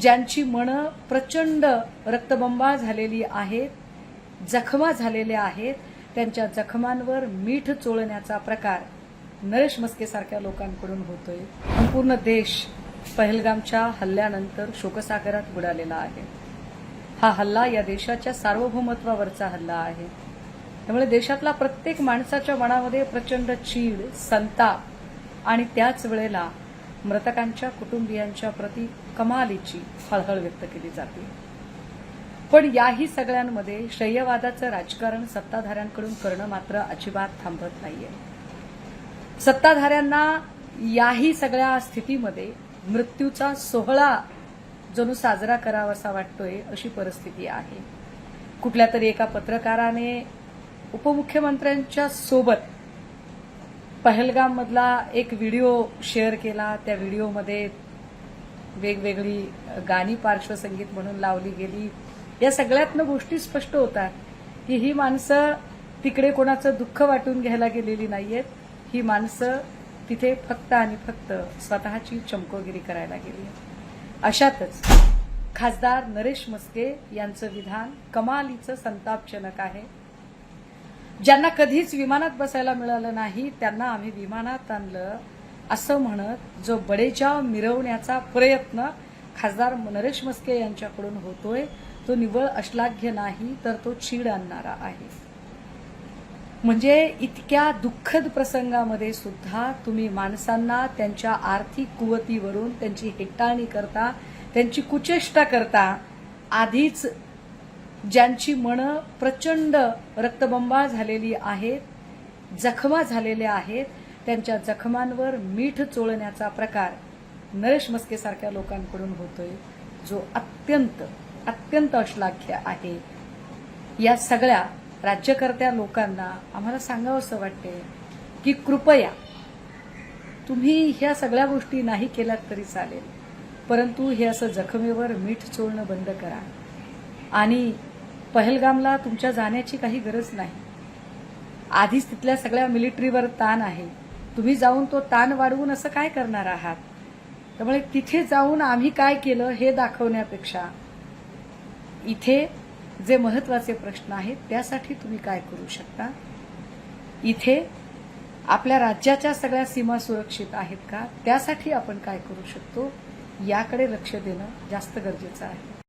ज्यांची मनं प्रचंड रक्तबंबा झालेली आहेत जखमा झालेल्या आहेत त्यांच्या जखमांवर मीठ चोळण्याचा प्रकार नरेश मस्केसारख्या लोकांकडून होतोय. संपूर्ण देश पहलगामच्या हल्ल्यानंतर शोकसागरात बुडालेला आहे. हा हल्ला या देशाच्या सार्वभौमत्वावरचा हल्ला आहे. त्यामुळे देशातला प्रत्येक माणसाच्या मनामध्ये प्रचंड चीड संताप आणि त्याच वेळेला मृतकांच्या कुटुंबियांच्या प्रती कमालीची हळहळ व्यक्त केली जाते. पण याही सगळ्यांमध्ये श्रेयवादाचं राजकारण सत्ताधाऱ्यांकडून करणं मात्र अजिबात थांबत नाहीये. सत्ताधाऱ्यांना याही सगळ्या स्थितीमध्ये मृत्यूचा सोहळा जणू साजरा करावासा वाटतोय अशी परिस्थिती आहे. कुठल्या तरी एका पत्रकाराने उपमुख्यमंत्र्यांच्या सोबत पहलगाममधला एक व्हिडिओ शेअर केला. त्या व्हिडिओमध्ये वेगवेगळी गाणी पार्श्वसंगीत म्हणून लावली गेली. या सगळ्यातनं गोष्टी स्पष्ट होतात की ही माणसं तिकडे कोणाचं दुःख वाटून घ्यायला गेलेली नाहीयेत. ही माणसं तिथे फक्त आणि फक्त स्वतःची चमकोगिरी करायला गेली अशातच खासदार नरेश मस्के यांचं विधान कमालीचं संतापजनक आहे. ज्यांना कधीच विमानात बसायला मिळालं नाही त्यांना आम्ही विमानात आणलं. असं म्हणत जो बडेजाव मिरवण्याचा प्रयत्न खासदार नरेश मस्के यांच्याकडून होतोय तो निव्वळ अश्लाघ्य नाही तर तो चीड आणणारा आहे. म्हणजे इतक्या दुःखद प्रसंगामध्ये सुद्धा तुम्ही माणसांना त्यांच्या आर्थिक कुवतीवरून त्यांची हेटाळणी करता त्यांची कुचेष्टा करता आधीच ज्यांची मनं प्रचंड रक्तबंबाळ झालेली आहेत जखमा झालेल्या आहेत त्यांच्या जखमांवर मीठ चोळण्याचा प्रकार नरेश मस्केसारख्या लोकांकडून होतोय जो अत्यंत अत्यंत अश्लाघ्य आहे. या सगळ्या राज्यकर्त्या लोकांना आम्हाला सांगावंसं वाटते की कृपया तुम्ही ह्या सगळ्या गोष्टी नाही केल्यात तरी चालेल परंतु हे असं जखमेवर मीठ चोळणं बंद करा. आणि पहलगामला तुमच्या जाण्याची काही गरज नाही. आधीच तिथल्या सगळ्या मिलिटरीवर ताण आहे. तुम्ही जाऊन तो ताण वाढवून असं काय करणार आहात? त्यामुळे तिथे जाऊन आम्ही काय केलं हे दाखवण्यापेक्षा इथे जे महत्त्वाचे प्रश्न आहेत त्यासाठी तुम्ही काय करू शकता? इथे आपल्या राज्याच्या सगळ्या सीमा सुरक्षित आहेत का? त्यासाठी आपण काय करू शकतो? याकडे लक्ष देणं जास्त गरजेचं आहे.